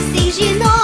всіх жінок.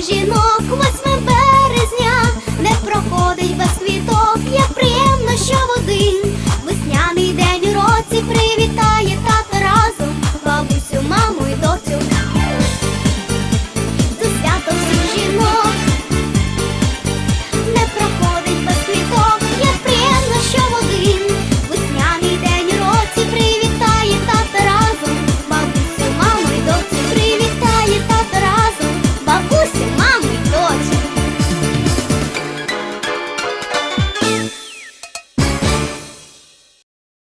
жінок 8 березня не проходить без квіток, як приємно, що в один весняний день у році привіт.